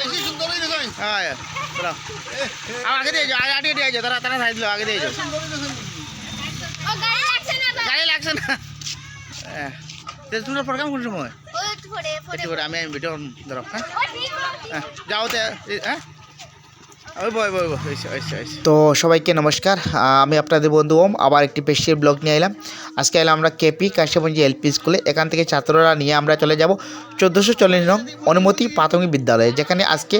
বেশি সুন্দর হয়ে আগে দিয়ে যাও আগে দিয়ে যাও তারা তারা সাইড দিলো আগে দিয়ে যাও গাড়ি লাগছে না হ্যাঁ তোমরা প্রোগ্রাম কোন সময়? আমি আমি ভিডিও ধরো হ্যাঁ। হ্যাঁ, যাও তে হ্যাঁ। তো সবাইকে নমস্কার। আমি আপনাদের বন্ধু ওম, আবার একটি পেশির ব্লগ নিয়ে এলাম। আজকে এলাম আমরা কেপি কাশ্যপঞ্জি এলপি স্কুলে। এখান থেকে ছাত্ররা নিয়ে আমরা চলে যাব চোদ্দোশো চল্লিশ নং অনুমতি প্রাথমিক বিদ্যালয়ে, যেখানে আজকে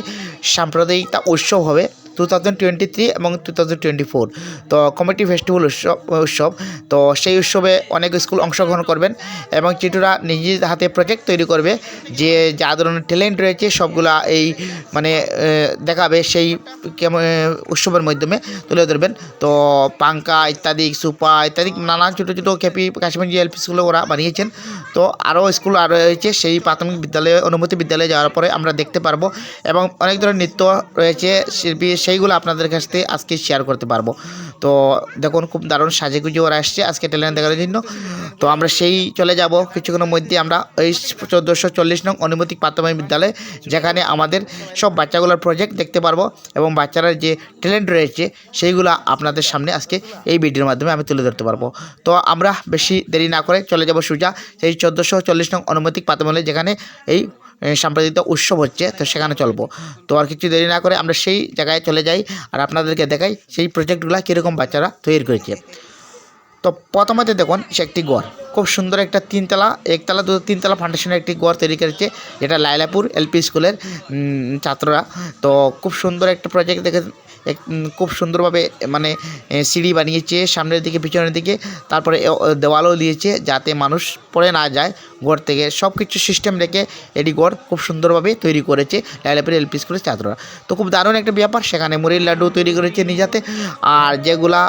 সাম্প্রদায়িকতা উৎসব হবে। টু থাউজেন্ড টোয়েন্টি থ্রি এবং টু থাউজেন্ড টোয়েন্টি ফোর তো কমিটি ফেস্টিভ্যাল উৎসব উৎসব, তো সেই উৎসবে অনেক স্কুল অংশগ্রহণ করবেন এবং চিটুরা নিজের হাতে প্রজেক্ট তৈরি করবে। যে, যা ধরনের ট্যালেন্ট রয়েছে, সবগুলা এই মানে দেখাবে সেই উৎসবের মাধ্যমে তুলে ধরবেন। তো পাঙ্কা ইত্যাদি, সুপা ইত্যাদি, নানান ছোটো ছোটো কেপি কাশ্মীর এলপি স্কুলে ওরা বানিয়েছেন। তো আরও স্কুল আরও রয়েছে, সেই প্রাথমিক বিদ্যালয়ে, অনুমতি বিদ্যালয়ে যাওয়ার পরে আমরা দেখতে পারব। এবং অনেক ধরনের নৃত্য রয়েছে, শিল্পী সেইগুলো আপনাদের কাছ থেকে আজকে শেয়ার করতে পারব। তো দেখুন, খুব দারুণ সাজে গুজে ওরা আসছে আজকে ট্যালেন্ট দেখার জন্য। তো আমরা সেই চলে যাব। কিছুক্ষণের মধ্যে আমরা এই চোদ্দোশো চল্লিশ নং অনুমতি প্রাথমিক বিদ্যালয়ে, যেখানে আমাদের সব বাচ্চাগুলোর প্রজেক্ট দেখতে পারব এবং বাচ্চারা যে ট্যালেন্ট রয়েছে, সেইগুলো আপনাদের সামনে আজকে এই ভিডিওর মাধ্যমে আমি তুলে ধরতে পারব। তো আমরা বেশি দেরি না করে চলে যাব সুজা, সেই চোদ্দোশো চল্লিশ নং অনুমতিক প্রাথমিক যেখানে এই সাম্প্রতিক উৎসব হচ্ছে, তো সেখানে চলবো। তো আর কিছু দেরি না করে আমরা সেই জায়গায় চলে যাই আর আপনাদেরকে দেখাই সেই প্রজেক্টগুলো কীরকম বাচ্চারা তৈরি করেছে। তো প্রথমতে দেখুন, সে একটি গড়। খুব সুন্দর একটা তিনতলা, একতলা দু তিনতলা ফাউন্ডেশনের একটি গড় তৈরি করেছে। যেটা লাইলাপুর এলপি স্কুলের ছাত্ররা। তো খুব সুন্দর একটা প্রজেক্ট দেখে খুব সুন্দরভাবে মানে সিঁড়ি বানিয়েছে, সামনের দিকে, পিছনের দিকে, তারপরে দেওয়ালও দিয়েছে যাতে মানুষ পড়ে না যায় গড় থেকে। সব কিছু সিস্টেম রেখে এটি গড় খুব সুন্দরভাবে তৈরি করেছে লাইলাপুর এলপি স্কুলের ছাত্ররা। তো খুব দারুণ একটা ব্যাপার, সেখানে মুড়ির লাড্ডু তৈরি করেছে নিজাতে। আর যেগুলা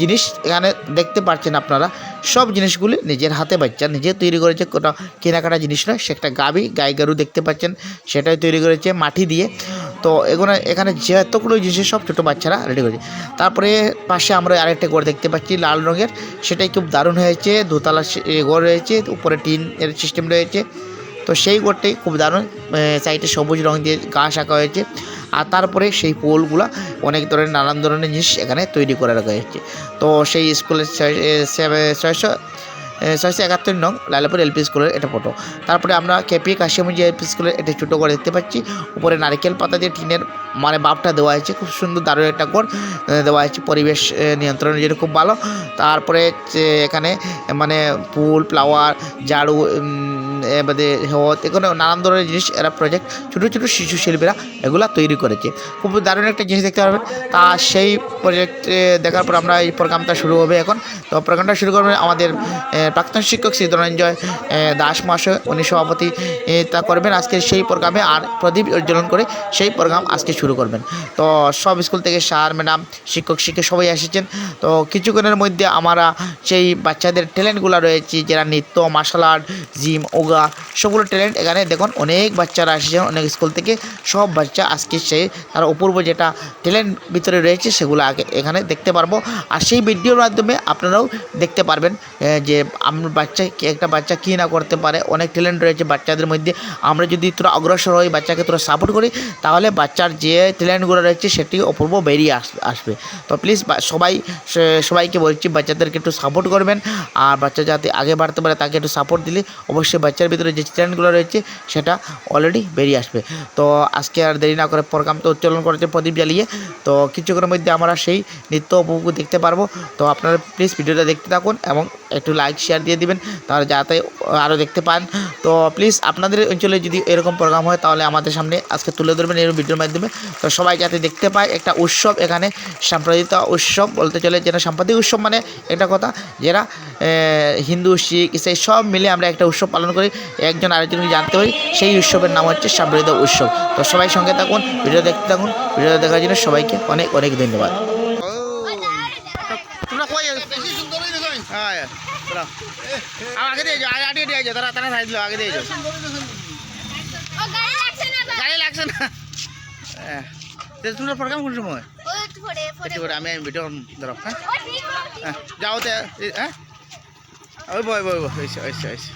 জিনিস এখানে দেখতে পাচ্ছেন আপনারা, সব জিনিসগুলি নিজের হাতে বাচ্চা, নিজে তৈরি করেছে, কোনো কেনাকাটা জিনিস নয়, সে একটা গাবি গাই গরু দেখতে পাচ্ছেন, সেটাই তৈরি করেছে মাটি দিয়ে। তো এগুলো, এখানে যতগুলো জিনিস সব ছোটো বাচ্চারা রেডি করেছে। তারপরে পাশে আমরা আরেকটা ঘর দেখতে পাচ্ছি লাল রঙের। সেটাই খুব দারুণ হয়েছে, দোতলা ঘর রয়েছে, উপরে টিন এর সিস্টেম রয়েছে। তো সেই ঘরটাই খুব দারুণ সাইডে সবুজ রং দিয়ে ঘাস আঁকা হয়েছে। আর তারপরে সেই পোলগুলা অনেক ধরনের, নানান ধরনের জিনিস এখানে তৈরি করে রাখা হয়েছে তো সেই স্কুলের ছয়- ছয়শো ছয়শো একাত্তর নং লালাপুর এলপি স্কুলের এটা ফটো তারপরে আমরা কেপি কাশিমজি এলপি স্কুলের এটা ছোটো ঘর দেখতে পাচ্ছি। উপরে নারিকেল পাতা দিয়ে টিনের মানে বাপটা দেওয়া হয়েছে। খুব সুন্দর দারুণ একটা ঘর দেওয়া হয়েছে। পরিবেশ নিয়ন্ত্রণের জন্য খুব ভালো। তারপরে এখানে মানে ফুল, ফ্লাওয়ার, ঝাড়ু হত এগুলো নানান ধরনের জিনিস, এরা প্রজেক্ট ছোটো ছোটো শিশু শিল্পীরা এগুলা তৈরি করেছে। খুব দারুণ একটা জিনিস দেখতে পারবেন। তা সেই প্রজেক্ট দেখার পর আমরা এই প্রোগ্রামটা শুরু হবে এখন। তো প্রোগ্রামটা শুরু করবেন আমাদের প্রাক্তন শিক্ষক শ্রী ধনঞ্জয় দাস মহাশয়, উনি সভাপতি তা করবেন আজকে সেই প্রোগ্রামে আর প্রদীপ উজ্জ্বলন করে সেই প্রোগ্রাম আজকে শুরু করবেন। তো সব স্কুল থেকে স্যার, ম্যাডাম, শিক্ষক শিক্ষক সবাই এসেছেন। তো কিছুক্ষণের মধ্যে আমরা সেই বাচ্চাদের ট্যালেন্টগুলো রয়েছে, যারা নৃত্য মার্শাল আর্ট জিম ওগা সবগুলো ট্যালেন্ট এখানে দেখুন, অনেক বাচ্চারা এসেছেন অনেক স্কুল থেকে সব বাচ্চা আজকে সে তার অপূর্ব যেটা ট্যালেন্ট ভিতরে রয়েছে সেগুলো আগে এখানে দেখতে পারব। আর সেই ভিডিওর মাধ্যমে আপনারাও দেখতে পারবেন যে আমার বাচ্চা একটা বাচ্চা কী না করতে পারে, অনেক ট্যালেন্ট রয়েছে বাচ্চাদের মধ্যে। আমরা যদি তোরা অগ্রসর হই, বাচ্চাকে তোরা সাপোর্ট করি, তাহলে বাচ্চার যে ট্যালেন্টগুলো রয়েছে সেটি অপূর্ব বেরিয়ে আস- আসবে। তো প্লিজ সবাই সবাইকে বলছি, বাচ্চাদেরকে একটু সাপোর্ট করবেন। আর বাচ্চা যাতে আগে বাড়তে পারে, তাকে একটু সাপোর্ট দিলে অবশ্যই বাচ্চার ভিতরে যে ট্যালেন্টগুলো রয়েছে, সেটা অলরেডি বেরিয়ে আসবে। তো আজকে আর দেরি না করে প্রোগ্রাম তো উচ্চারণ করেছে প্রদীপ জ্বালিয়ে, তো কিছুক্ষণের মধ্যে আমরা সেই নৃত্য উপভোগ দেখতে পারব। তো আপনারা প্লিজ ভিডিওটা দেখতে থাকুন এবং একটু লাইক শেয়ার দিয়ে দিবেন, তাহলে যাতে আরও দেখতে পান। তো প্লিজ আপনাদের অঞ্চলে যদি এরকম প্রোগ্রাম হয়, তাহলে আমাদের সামনে আজকে তুলে ধরবেন এরকম ভিডিওর মাধ্যমে। তো সবাই যাতে দেখতে পায় একটা উৎসব এখানে সাম্প্রদায়িক উৎসব বলতে চলে, যেটা সাম্প্রদায়িক উৎসব মানে একটা কথা যারা হিন্দু, শিখ, ইসাই সব মিলে আমরা একটা উৎসব পালন করি। একজন আরেকজনকে জানতে পারি সেই উৎসবের নাম হচ্ছে সাম্প্রদায়িক উৎসব। তো সবাই সঙ্গে থাকুন ভিডিও দেখতে থাকুন ভিডিও দেখার জন্য সবাইকে অনেক অনেক ধন্যবাদ। হয়ে হ্যাঁ আগে দিয়ে যাও আগে আগে দিয়ে যাও তারা তারা সাইড দিলো আগে দিয়ে যাও। হয়ে গাড়ি লাগছে না। হ্যাঁ তোমরা প্রোগ্রাম কোন সময়? করে আমি আমি ভিডিও ধরো হ্যাঁ? হ্যাঁ যাও তে হ্যাঁ? ওই বই বই বই